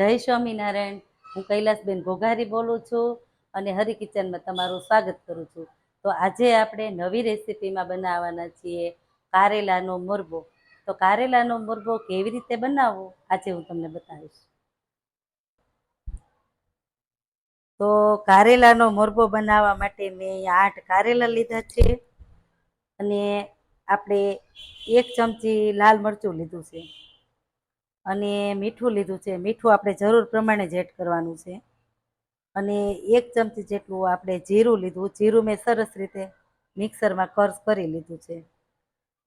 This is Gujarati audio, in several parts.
જય સ્વામિનારાયણ. હું કૈલાસબેન ઘોઘારી બોલું છું અને હરી કિચનમાં તમારું સ્વાગત કરું છું. તો આજે આપણે નવી રેસીપીમાં બનાવવાના છીએ કારેલાનો મુરબો. તો કારેલાનો મુરબો કેવી રીતે બનાવવો? આજે હું તમને બતાવીશ. તો કારેલાનો મોરબો બનાવવા માટે મેં આઠ કારેલા લીધા છે અને આપણે એક ચમચી લાલ મરચું લીધું છે. અને મીઠું લીધું છે. મીઠું આપણે જરૂર પ્રમાણે જ એડ કરવાનું છે. અને એક ચમચી જેટલું આપણે જીરું લીધું. જીરું મેં સરસ રીતે મિક્સરમાં કર્સ કરી લીધું છે.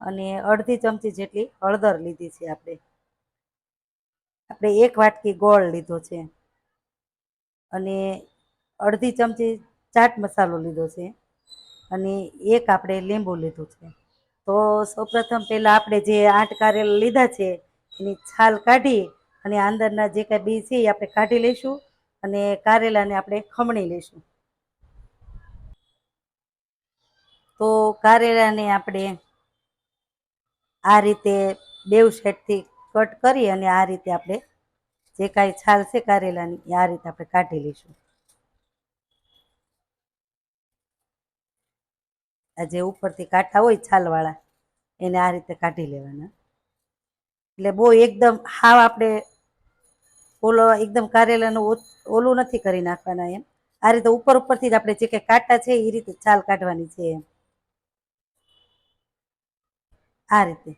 અને અડધી ચમચી જેટલી હળદર લીધી છે આપણે. આપણે એક વાટકી ગોળ લીધો છે. અને અડધી ચમચી ચાટ મસાલો લીધો છે. અને એક આપણે લીંબુ લીધું છે. તો સૌપ્રથમ પહેલાં આપણે જે આઠ કારેલા લીધા છે એની છાલ કાઢી અને અંદરના જે કાંઈ બી છે એ આપણે કાઢી લઈશું અને કારેલાને આપણે ખમણી લઈશું. તો કારેલાને આપણે આ રીતે બેવ સેટથી કટ કરી અને આ રીતે આપણે જે કાંઈ છાલ છે કારેલાની આ રીતે આપણે કાઢી લઈશું. આ જે ઉપરથી કાંટા હોય છાલવાળા એને આ રીતે કાઢી લેવાના. એટલે બહુ એકદમ હાવ આપણે ઓલો એકદમ કારેલાનું ઓલું નથી કરી નાખવાના એમ. આ રીતે ઉપર ઉપરથી જ આપણે જે કંઈ કાંટા છે એ રીતે છાલ કાઢવાની છે એમ. આ રીતે.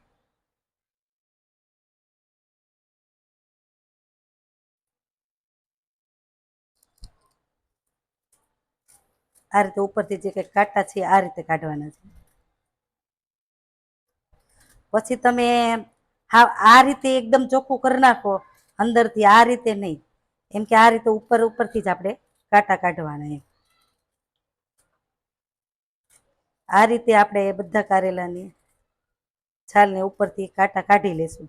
આ રીતે ઉપરથી જે કંઈ કાંટા છે આ રીતે કાઢવાના છે. પછી તમે હા, આ રીતે એકદમ ચોખ્ખું કરી નાખો, અંદરથી આ રીતે નહીં. એમ કે આ રીતે ઉપર, ઉપરથી જ આપણે કાંટા કાઢવાના એમ. આ રીતે આપણે બધા કારેલાની છાલને ઉપરથી કાંટા કાઢી લેશું.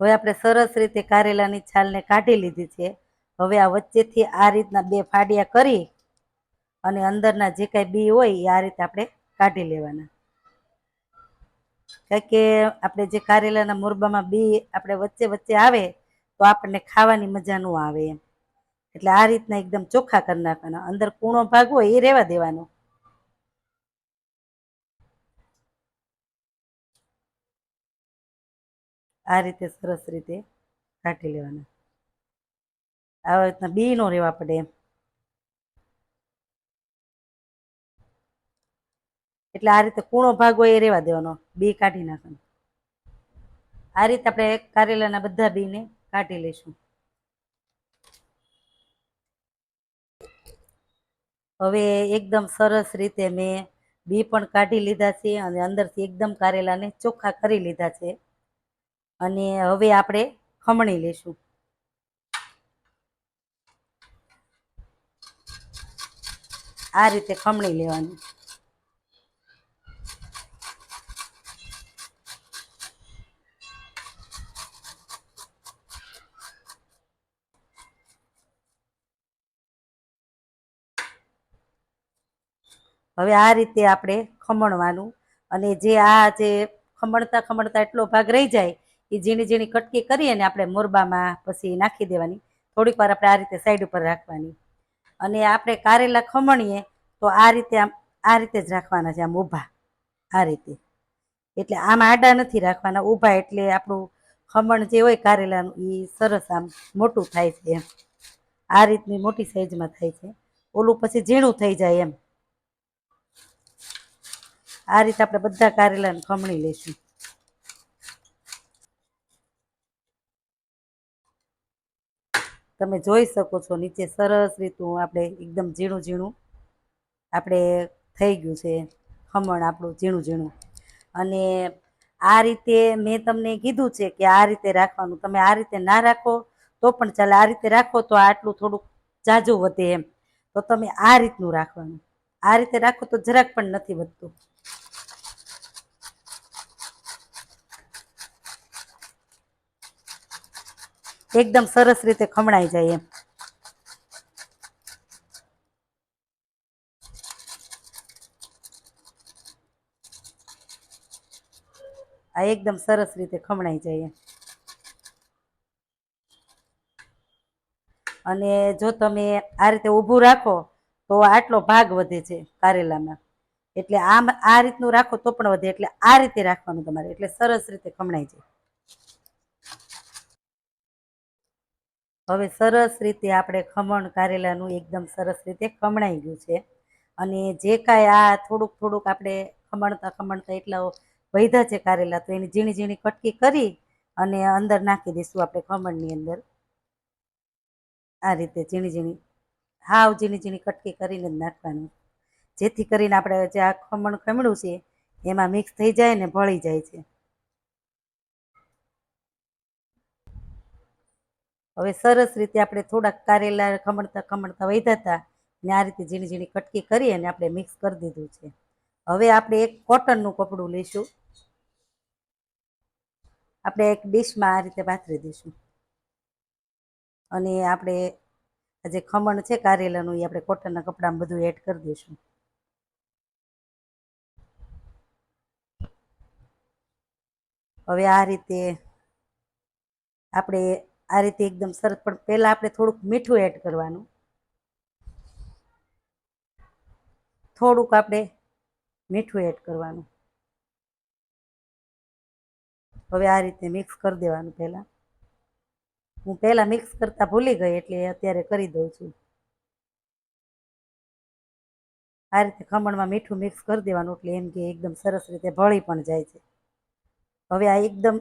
હવે આપણે સરસ રીતે કારેલાની છાલને કાઢી લીધી છે. હવે આ વચ્ચેથી આ રીતના બે ફાડિયા કરી અને અંદરના જે કાંઈ બી હોય એ આ રીતે આપણે કાઢી લેવાના. કારણ કે આપણે જે કારેલાના મોરબામાં બી આપણે વચ્ચે વચ્ચે આવે, તો આપણને ખાવાની મજા ન આવે એમ. એટલે આ રીતના એકદમ ચોખ્ખા કરી નાખવાના. અંદર કૂણો ભાગ હોય એ રહેવા દેવાનો. આ રીતે સરસ રીતે કાઢી લેવાના. આવી રીતના બી નો રહેવા પડે એમ. એટલે આ રીતે કૂણો ભાગ હોય એ રહેવા દેવાનો, બી કાઢી નાખવાનો. આ રીતે આપણે કારેલાના બધા બીને કાઢી લઈશું. હવે એકદમ સરસ રીતે મેં બી પણ કાઢી લીધા છે અને અંદરથી એકદમ કારેલાને ચોખ્ખા કરી લીધા છે. અને હવે આપણે ખમણી લઈશું. આ રીતે ખમણી લેવાની. હવે આ રીતે આપણે ખમણવાનું અને જે આ જે ખમણતા ખમણતા એટલો ભાગ રહી જાય, એ ઝીણી ઝીણી કટકી કરી અને આપણે મોરબામાં પછી નાખી દેવાની. થોડીક વાર આપણે આ રીતે સાઈડ ઉપર રાખવાની. અને આપણે કારેલા ખમણીએ તો આ રીતે આમ, આ રીતે જ રાખવાના છે, આમ ઊભા. આ રીતે. એટલે આમ આડા નથી રાખવાના, ઊભા એટલે આપણું ખમણ જે હોય કારેલાનું, એ સરસ આમ મોટું થાય છે એમ. આ રીતની મોટી સાઈઝમાં થાય છે. ઓલું પછી ઝીણું થઈ જાય એમ. આ રીતે આપણે બધા કારેલાને ખમણી લઈશું. તમે જોઈ શકો છો, નીચે સરસ રીતનું આપણે એકદમ ઝીણું ઝીણું આપણે થઈ ગયું છે ખમણ આપણું ઝીણું ઝીણું. અને આ રીતે મેં તમને કીધું છે કે આ રીતે રાખવાનું. તમે આ રીતે ના રાખો તો પણ ચાલે. આ રીતે રાખો તો આટલું થોડુંક જાજુ વધે એમ. તો તમે આ રીતનું રાખવાનું. આ રીતે રાખો તો જરાક પણ નથી વધતું. એકદમ સરસ રીતે ખમણાઈ જાય એમ. આ એકદમ સરસ રીતે ખમણાઈ જાય એમ. અને જો તમે આ રીતે ઊભું રાખો, તો આટલો ભાગ વધે છે કારેલામાં. એટલે આમ આ રીતનું રાખો તો પણ વધે, એટલે આ રીતે રાખવાનું તમારે. એટલે સરસ રીતે ખમણાઈ જાય. હવે સરસ રીતે આપણે ખમણ કારેલાનું એકદમ સરસ રીતે ખમણાઈ ગયું છે. અને જે કાંઈ આ થોડુંક થોડુંક આપણે ખમણતા ખમણતા એટલા વૈધા છે કારેલા, તો એની ઝીણી ઝીણી કટકી કરી અને અંદર નાખી દઈશું આપણે ખમણની અંદર. આ રીતે ઝીણી ઝીણી, હાવ ઝીણી ઝીણી કટકી કરીને જ નાખવાનું. જેથી કરીને આપણે જે આ ખમણ ખમણું છે, એમાં મિક્સ થઈ જાય ને ભળી જાય છે. હવે સરસ રીતે આપણે થોડાક કારેલા ખમણતા ખમણતા વધ્યા હતા ને આ રીતે ઝીણી ઝીણી કટકી કરી અને આપણે મિક્સ કરી દીધું છે. હવે આપણે એક કોટનનું કપડું લઈશું. આપણે એક ડીશમાં આ રીતે પાથરી દઈશું. અને આપણે જે ખમણ છે કારેલાનું એ આપણે કોટનના કપડામાં બધું એડ કરી દઈશું. હવે આ રીતે આપણે આ રીતે એકદમ સરસ. પણ પહેલાં આપણે થોડુંક મીઠું એડ કરવાનું. થોડુંક આપણે મીઠું એડ કરવાનું. હવે આ રીતે મિક્સ કરી દેવાનું પહેલાં. હું પહેલાં મિક્સ કરતાં ભૂલી ગઈ એટલે અત્યારે કરી દઉં છું. આ રીતે ખમણમાં મીઠું મિક્સ કરી દેવાનું એટલે એમ કે એકદમ સરસ રીતે ભળી પણ જાય છે. હવે આ એકદમ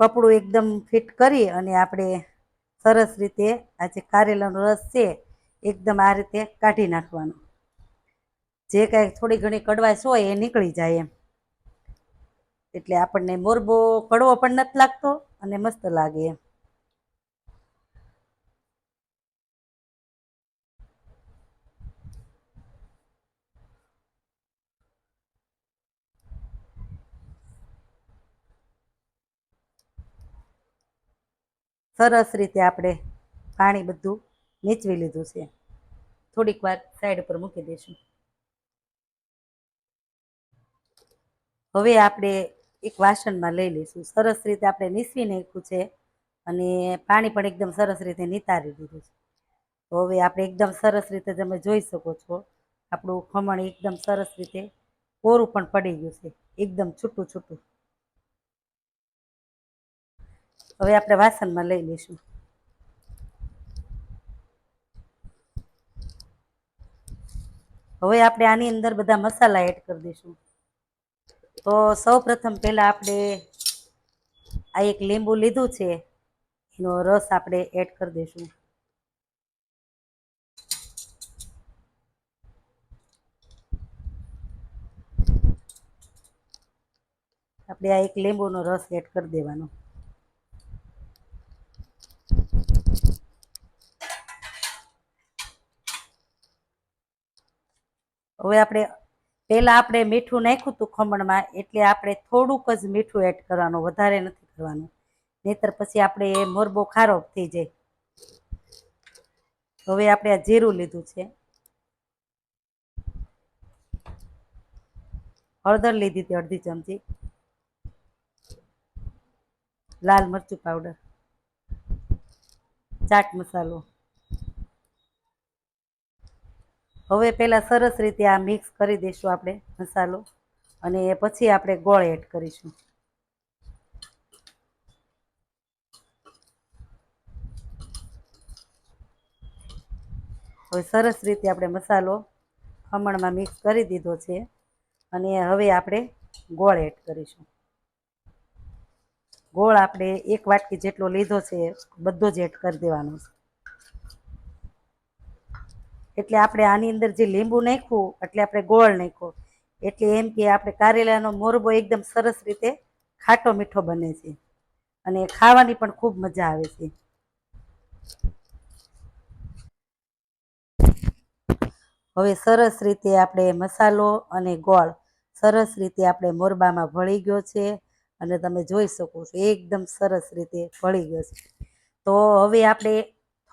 કપડું એકદમ ફિટ કરી અને આપણે સરસ રીતે આ જે કારેલાનો રસ છે, એકદમ આ રીતે કાઢી નાખવાનો. જે કાંઈ થોડી ઘણી કડવાશ હોય એ નીકળી જાય એમ. એટલે આપણને મોરબો કડવો પણ નથી લાગતો અને મસ્ત લાગે એમ. સરસ રીતે આપણે પાણી બધું નીચવી લીધું છે. થોડીક વાર સાઈડ પર મૂકી દઈશું. હવે આપણે એક વાસણમાં લઈ લઈશું. સરસ રીતે આપણે નીસવી નાખ્યું છે અને પાણી પણ એકદમ સરસ રીતે નિતારી દીધું છે. હવે આપણે એકદમ સરસ રીતે તમે જોઈ શકો છો, આપણું ખમણ એકદમ સરસ રીતે કોરું પણ પડી ગયું છે. એકદમ છૂટું છૂટું. હવે આપણે વાસણમાં લઈ લઈશું. હવે આપણે આની અંદર બધા મસાલા એડ કરી દઈશું. તો સૌ પ્રથમ પહેલાં આપણે આ એક લીંબુ લીધું છે, એનો રસ આપણે એડ કરી દઈશું. આપણે આ એક લીંબુનો રસ એડ કરી દેવાનો. હવે આપણે પહેલાં આપણે મીઠું નાખ્યું હતું ખમણમાં, એટલે આપણે થોડુંક જ મીઠું એડ કરવાનું, વધારે નથી કરવાનું. નહીતર પછી આપણે એ મોરબો ખારો થઈ જાય. હવે આપણે આ જીરું લીધું છે. હળદર લીધી હતી અડધી ચમચી. લાલ મરચું પાવડર ચાટ મસાલો. હવે પહેલાં સરસ રીતે આ મિક્સ કરી દઈશું આપણે મસાલો અને પછી આપણે ગોળ એડ કરીશું. હવે સરસ રીતે આપણે મસાલો ખમણમાં મિક્સ કરી દીધો છે અને હવે આપણે ગોળ એડ કરીશું. ગોળ આપણે એક વાટકી જેટલો લીધો છે, બધો જ એડ કરી દેવાનો છે. એટલે આપણે આની અંદર જે લીંબુ નાખ્યું, એટલે આપણે ગોળ નાખ્યો. એટલે એમ કે આપણે કારેલાનો મોરબો એકદમ સરસ રીતે ખાટો મીઠો બને છે. અને ખાવાની પણ ખૂબ મજા આવે છે. હવે સરસ રીતે આપણે મસાલો અને ગોળ સરસ રીતે આપણે મોરબામાં ભળી ગયો છે અને તમે જોઈ શકો છો, એકદમ સરસ રીતે ભળી ગયો છે. તો હવે આપણે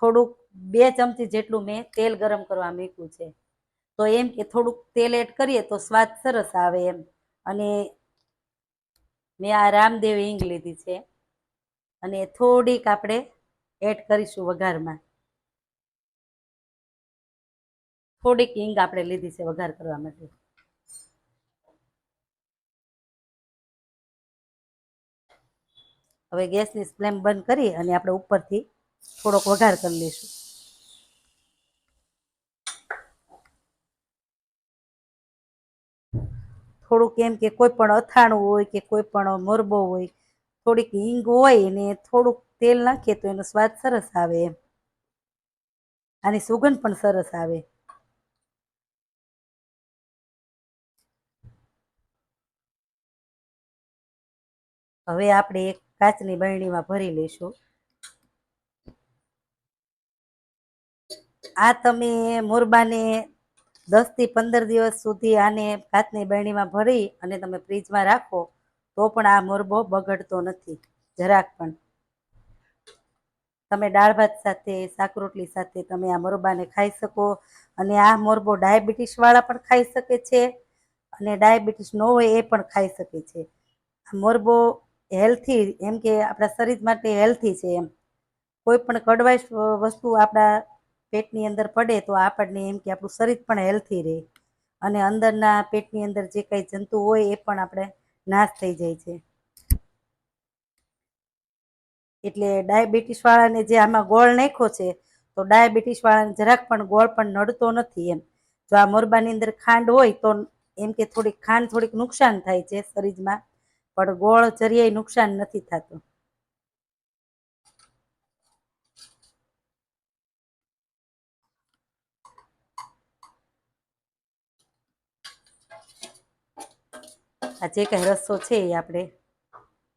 થોડુંક બે ચમચી જેટલું મેં તેલ ગરમ કરવા મૂક્યું છે. તો એમ કે થોડુંક તેલ એડ કરીએ તો સ્વાદ સરસ આવે એમ. અને મેં આ રામદેવ હિંગ લીધી છે. અને થોડીક આપણે એડ કરીશું વઘારમાં. થોડીક હિંગ આપણે લીધી છે વઘાર કરવા માટે. હવે ગેસની ફ્લેમ બંધ કરી અને આપણે ઉપરથી થોડોક વઘાર કરી લઈશું. થોડુંક એમ કે કોઈ પણ અથાણું હોય કે કોઈ પણ મોરબો હોય, થોડીક હિંગ હોય ને થોડુંક તેલ નાખીએ તો એનો સ્વાદ સરસ આવે એમ. આની સુગંધ પણ સરસ આવે. હવે આપણે એક કાચની બરણીમાં ભરી લઈશું. આ તમે મોરબાને દસથી પંદર દિવસ સુધી આને ભાતની બરણીમાં ભરી અને તમે ફ્રીજમાં રાખો, તો પણ આ મોરબો બગડતો નથી. જરાક પણ. તમે દાળ ભાત સાથે, શાક રોટલી સાથે તમે આ મોરબાને ખાઈ શકો અને આ મોરબો ડાયાબિટીસ વાળા પણ ખાઈ શકે છે અને ડાયાબિટીસ ન હોય એ પણ ખાઈ શકે છે. આ મોરબો હેલ્થી, એમ કે આપણા શરીર માટે હેલ્થી છે એમ. કોઈ પણ કડવાઈ વસ્તુ આપણા પેટની અંદર પડે તો આપણને એમ કે આપણું શરીર પણ હેલ્થી રહે. અને અંદરના પેટની અંદર જે કંઈ જંતુ હોય એ પણ આપણે નાશ થઈ જાય છે. એટલે ડાયાબિટીસવાળાને જે આમાં ગોળ નાખ્યો છે, તો ડાયાબિટીસવાળાને જરાક પણ ગોળ પણ નડતો નથી એમ. જો આ મોરબાની અંદર ખાંડ હોય તો એમ કે થોડીક ખાંડ થોડીક નુકસાન થાય છે શરીરમાં, પણ ગોળ જરીયાય નુકસાન નથી થતું. આ જે કંઈ રસ્સો છે એ આપણે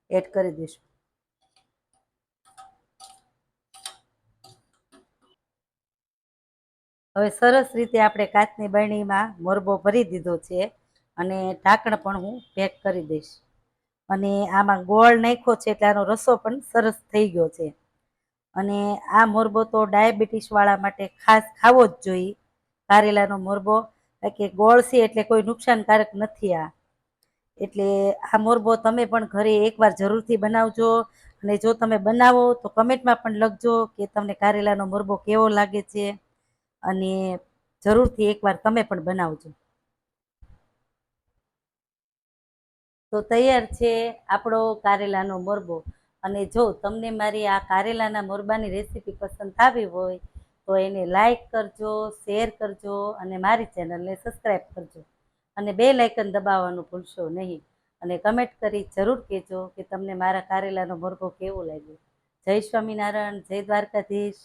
એડ કરી દઈશું. હવે સરસ રીતે આપણે કાચની બરણીમાં મોરબો ભરી દીધો છે અને ઢાંકણ પણ હું પેક કરી દઈશ. અને આમાં ગોળ નાખ્યો છે એટલે આનો રસો પણ સરસ થઈ ગયો છે. અને આ મોરબો તો ડાયાબિટીસવાળા માટે ખાસ ખાવો જ જોઈએ. કારેલાનો મોરબો કે ગોળ છે એટલે કોઈ નુકસાનકારક નથી આ. એટલે આ મોરબો તમે પણ ઘરે એકવાર જરૂરથી બનાવજો. અને જો તમે બનાવો તો કમેન્ટમાં પણ લખજો કે તમને કારેલાનો મોરબો કેવો લાગે છે. અને જરૂરથી એકવાર તમે પણ બનાવજો. તો તૈયાર છે આપણો કારેલાનો મોરબો. અને જો તમને મારી આ કારેલાના મોરબાની રેસીપી પસંદ આવી હોય તો એને લાઈક કરજો, શેર કરજો અને મારી ચેનલને સબસ્ક્રાઈબ કરજો. અને બે લાઇકન દબાવવાનું ભૂલશો નહીં. અને કમેન્ટ કરી જરૂર કહેજો કે તમને મારા કારેલાનો મોરબો કેવો લાગ્યો. જય સ્વામિનારાયણ, જય દ્વારકાધીશ.